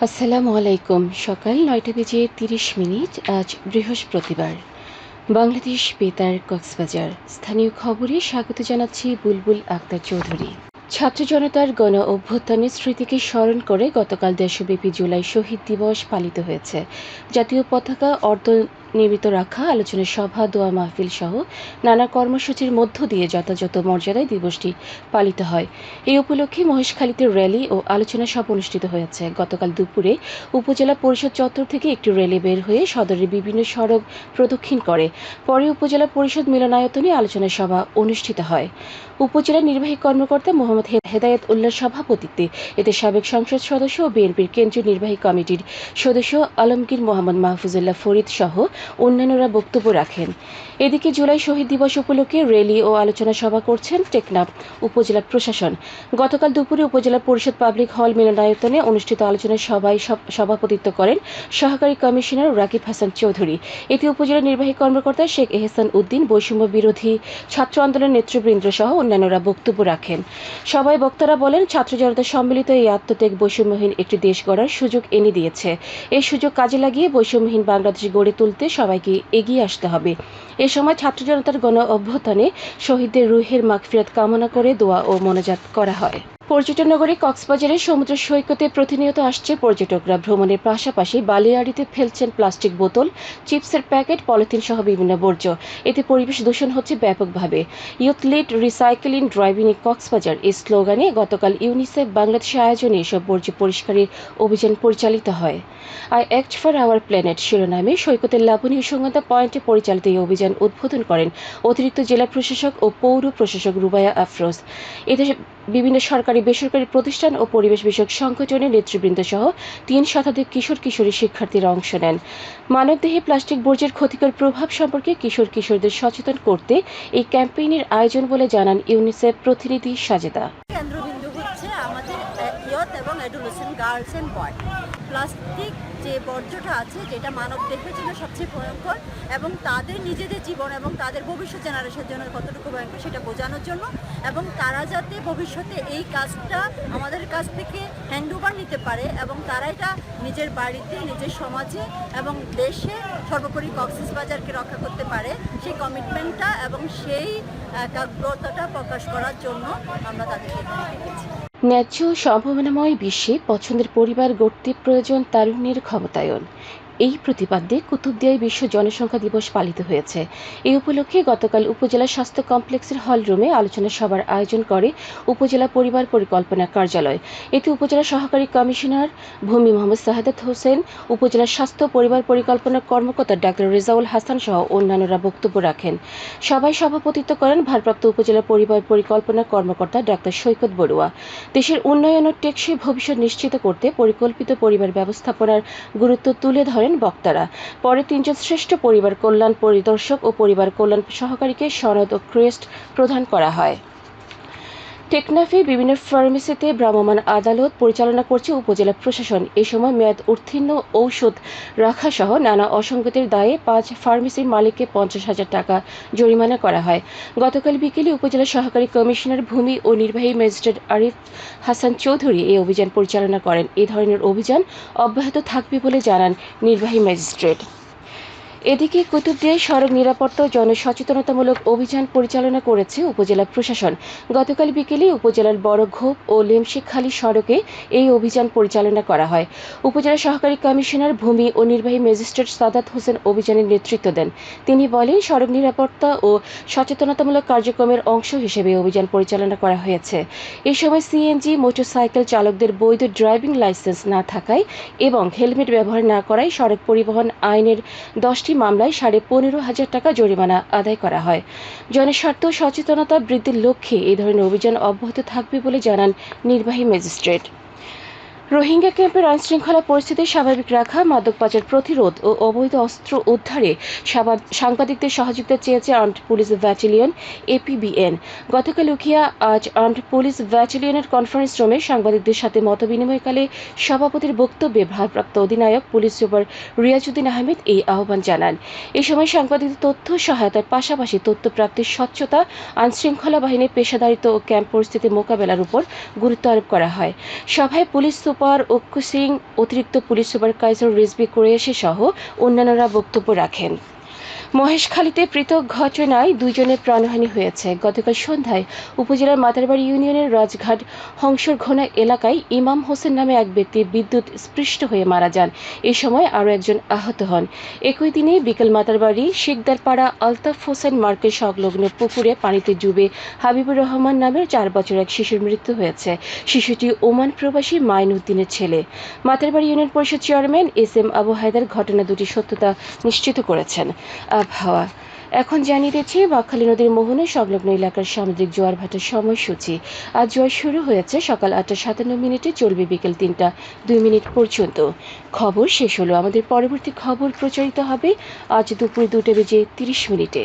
আসসালামু আলাইকুম। সকাল নয়টা বেজে তিরিশ মিনিট, আজ বৃহস্পতিবার। বাংলাদেশ বেতার কক্সবাজার। স্থানীয় খবরে স্বাগত জানাচ্ছি বুলবুল আক্তার চৌধুরী। ছাত্র জনতার গণ অভ্যুত্থানের স্মৃতিকে স্মরণ করে গতকাল দেশব্যাপী জুলাই শহীদ দিবস পালিত হয়েছে। জাতীয় পতাকা অর্ধ নির্মিত রাখা, আলোচনা সভা, দোয়া মাহফিল সহ নানা কর্মসূচির মধ্য দিয়ে যথাযথ মর্যাদায় দিবসটি পালিত হয়। এই উপলক্ষে মহেশখালীতে র্যালি ও আলোচনা সভা অনুষ্ঠিত হয়েছে। গতকাল দুপুরে উপজেলা পরিষদ চত্বর থেকে একটি র্যালি বের হয়ে সদরের বিভিন্ন সড়ক প্রদক্ষিণ করে। পরে উপজেলা পরিষদ মিলনায়তনে আলোচনা সভা অনুষ্ঠিত হয়। উপজেলা নির্বাহী কর্মকর্তা মোহাম্মদ হেদায়েত উল্লাহর সভাপতিত্বে এতে সাবেক সংসদ সদস্য ও বিএনপির কেন্দ্রীয় নির্বাহী কমিটির সদস্য আলমগীর মোহাম্মদ মাহফুজুল্লাহ ফরিদ সহ অন্যান্যরা বক্তব্য রাখেন। এদিকে জুলাই শহীদ দিবস উপলক্ষে র্যালি ও আলোচনা সভা করছেন টেকনাফ উপজেলা প্রশাসন। গতকাল দুপুরে উপজেলা পরিষদ পাবলিক হল মিলনায়তনে অনুষ্ঠিত আলোচনা সভায় সভাপতিত্ব করেন সহকারী কমিশনার রাকিব হাসান চৌধুরী। এতে উপজেলা নির্বাহী কর্মকর্তা শেখ এহসান উদ্দিন, বৈষম্য বিরোধী ছাত্র আন্দোলন নেতৃবৃন্দ সহ অন্যান্যরা বক্তব্য রাখেন। সবাই বক্তারা বলেন, ছাত্র জনতা সম্মিলিত এই আত্মত্যাগ বৈষম্যহীন একটি দেশ গড়ার সুযোগ এনে দিয়েছে। এই সুযোগ কাজে লাগিয়ে বৈষম্যহীন বাংলাদেশ গড়ে তুলতে সবাইকে এগিয়ে আসতে হবে। এ সময় ছাত্র জনতার গণ অভ্যুত্থানে শহীদদের রুহের মাগফিরাত কামনা করে দোয়া ও মোনাজাত করা হয়। পর্যটন নগরী কক্সবাজারের সমুদ্র সৈকতে প্রতিনিয়ত আসছে পর্যটকরা। ভ্রমণের পাশাপাশি বালিয়াড়িতে ফেলছেন প্লাস্টিক বোতল, চিপসের প্যাকেট পলিথিন সহ বিভিন্ন বর্জ্য। এতে পরিবেশ দূষণ হচ্ছে ব্যাপকভাবে। Youth lead recycling driving Cox's Bazar এই স্লোগানে গতকাল ইউনিসেফ বাংলাদেশ আয়োজনে এসব বর্জ্য পরিষ্কারের অভিযান পরিচালিত হয়। I act for our planet শিরোনামে সৈকতের লাবণী সঙ্গতা পয়েন্টে পরিচালিত এই অভিযান উদ্বোধন করেন অতিরিক্ত জেলা প্রশাসক ও পৌর প্রশাসক রুবায়া আফরোজ। এতে বিভিন্ন সরকারি, বেসরকারি প্রতিষ্ঠান ও পরিবেশ বিষয়ক সংগঠনের নেতৃবৃন্দ সহ তিন শতাধিক কিশোর, কিশোরী শিক্ষার্থীরা অংশ নেন। মানবদেহে প্লাস্টিক বর্জ্যের ক্ষতিকর প্রভাব সম্পর্কে কিশোর, কিশোরদের সচেতন করতে এই ক্যাম্পেইনের আয়োজন বলে জানান ইউনিসেফ প্রতিনিধি সাজেদা। কেন্দ্রবিন্দু হচ্ছে আমাদের এবং গার্লস এন্ড বয় প্লাস্টিক যে বর্জ্যটা আছে, যেটা মানব দেহের জন্য সবচেয়ে ভয়ঙ্কর এবং তাদের নিজেদের জীবন এবং তাদের ভবিষ্যৎ জেনারেশনের জন্য কতটুকু ভয়ঙ্কর সেটা বোঝানোর জন্য এবং তারা যাতে ভবিষ্যতে এই কাজটা আমাদের কাছ থেকে হ্যান্ড ওভার নিতে পারে এবং তারা এটা নিজের বাড়িতে, নিজের সমাজে এবং দেশে সর্বোপরি কক্সিস বাজারকে রক্ষা করতে পারে। সেই কমিটমেন্টটা এবং সেই একাগ্রতাটা প্রকাশ করার জন্য আমরা তাদেরকে ডেকেছি ন্যায্য সম্ভাবনাময় বিশ্বে পছন্দের পরিবার গড়তে প্রয়োজন তারুণ্যের ক্ষমতায়ন। এই প্রতিপাদ্যে কুতুবদিয়ায় বিশ্ব জনসংখ্যা দিবস পালিত হয়েছে। এই উপলক্ষে গতকাল উপজেলা স্বাস্থ্য কমপ্লেক্সের হল রুমে আলোচনা সভার আয়োজন করে উপজেলা পরিবার পরিকল্পনা কার্যালয়। এতে উপজেলা সহকারী কমিশনার ভূমি মোহাম্মদ সাহাদাত হোসেন, উপজেলা স্বাস্থ্য পরিবার পরিকল্পনা কর্মকর্তা ডাক্তার রেজাউল হাসান সহ অন্যান্যরা বক্তব্য রাখেন। সভায় সভাপতিত্ব করেন ভারপ্রাপ্ত উপজেলা পরিবার পরিকল্পনা কর্মকর্তা ডাক্তার সৈকত বড়ুয়া। দেশের উন্নয়ন ও টেকসই ভবিষ্যৎ নিশ্চিত করতে পরিকল্পিত পরিবার ব্যবস্থাপনার গুরুত্ব তুলে ধরেন বক্তারা। পরে তিনজন শ্রেষ্ঠ পরিবার কল্যাণ পরিদর্শক ও পরিবার কল্যাণ সহকারীকে সনদ ও ক্রেস্ট প্রদান করা হয়। টেকনাফে বিভিন্ন ফার্মেসিতে ভ্রাম্যমাণ আদালত পরিচালনা করছে উপজেলা প্রশাসন। এ সময় মেয়াদ উত্তীর্ণ ঔষধ রাখা সহ নানা অসঙ্গতির দায়ে পাঁচ ফার্মেসির মালিককে পঞ্চাশ হাজার টাকা জরিমানা করা হয়। গতকাল বিকেলে উপজেলা সহকারী কমিশনার ভূমি ও নির্বাহী ম্যাজিস্ট্রেট আরিফ হাসান চৌধুরী এই অভিযান পরিচালনা করেন। এ ধরনের অভিযান অব্যাহত থাকবে বলে জানান নির্বাহী ম্যাজিস্ট্রেট। এদিকে কুতুবদিয়ায় সড়ক নিরাপত্তা ও জনসচেতনতামূলক অভিযান পরিচালনা করেছে উপজেলা প্রশাসন। গতকাল বিকেলে উপজেলার বড় ঘোপ ও লেমশিখালী সড়কে এই অভিযান পরিচালনা করা হয়। উপজেলা সহকারী কমিশনার, ভূমি ও নির্বাহী ম্যাজিস্ট্রেট সাদাত হোসেন অভিযানের নেতৃত্ব দেন। তিনি বলেন, সড়ক নিরাপত্তা ও সচেতনতামূলক কার্যক্রমের অংশ হিসেবে অভিযান পরিচালনা করা হয়েছে। এ সময় সিএনজি, মোটরসাইকেল চালকদের বৈধ ড্রাইভিং লাইসেন্স না থাকায় এবং হেলমেট ব্যবহার না করায় সড়ক পরিবহন আইনের দশটি মামলায় সাড়ে পনেরো হাজার টাকা জরিমানা আদায় করা হয়। জনস্বার্থ, সচেতনতা বৃদ্ধির লক্ষ্যে এ ধরনের অভিযান অব্যাহত থাকবে বলে জানান নির্বাহী ম্যাজিস্ট্রেট। রোহিঙ্গা ক্যাম্পের আইনশৃঙ্খলা পরিস্থিতি স্বাভাবিক রাখা মাদক পাচার প্রতিরোধ ও অবৈধ অস্ত্র উদ্ধারে সাংবাদিকদের সহযোগিতা চেয়েছে আর্মড পুলিশ ব্যাটালিয়ন এপিবিএন। গতকাল উখিয়া আজ আর্মড পুলিশ ব্যাটালিয়নের কনফারেন্স রুমে সাংবাদিকদের সাথে মতবিনিময়কালে সভাপতির বক্তব্যে ভারপ্রাপ্ত অধিনায়ক পুলিশ সুপার রিয়াজুদ্দিন আহমেদ এই আহ্বান জানান। এ সময় সাংবাদিকদের তথ্য সহায়তার পাশাপাশি তথ্য প্রাপ্তির স্বচ্ছতা, আইনশৃঙ্খলা বাহিনীর পেশাদারিত্ব ও ক্যাম্প পরিস্থিতি মোকাবেলার উপর গুরুত্ব আরোপ করা হয়। সভায় পুলিশ সুপার অক্ষু সিং অতিরিক্ত পুলিশ সুপার কাইজার রিজবি কুরেশি সহ অন্যান্যরা বক্তব্য রাখেন। মহেশখালীতে পৃথক ঘটনায় দুইজনের প্রাণহানি হয়েছে। গতকাল সন্ধ্যায় উপজেলার মাতারবাড়ি ইউনিয়নের রাজঘাট হংসরঘোনা এলাকায় ইমাম হোসেন নামে এক ব্যক্তি বিদ্যুৎ স্পৃষ্ট হয়ে মারা যান। এ সময় আরও একজন আহত হন। একই দিনে বিকেল মাতারবাড়ি শিকদারপাড়া আলতাফ হোসেন মার্কেট সংলগ্ন পুকুরে পানিতে ডুবে হাবিবুর রহমান নামের চার বছর এক শিশুর মৃত্যু হয়েছে। শিশুটি ওমান প্রবাসী মাইনুদ্দিনের ছেলে। Matarbari union Parishad chairman S M Abu Haider ঘটনা দুটি সত্যতা নিশ্চিত করেছেন। আবহাওয়া। এখন জানিয়ে দিচ্ছি, বাকখালী নদীর মোহনে সংলগ্ন এলাকার সামুদ্রিক জোয়ার ভাটার সময়সূচি। আজ জোয়ার শুরু হয়েছে সকাল আটটা সাতান্ন মিনিটে, চলবে বিকেল তিনটা দুই মিনিট পর্যন্ত। খবর শেষ হলো। আমাদের পরবর্তী খবর প্রচারিত হবে আজ দুপুর দুটো বেজে তিরিশ মিনিটে।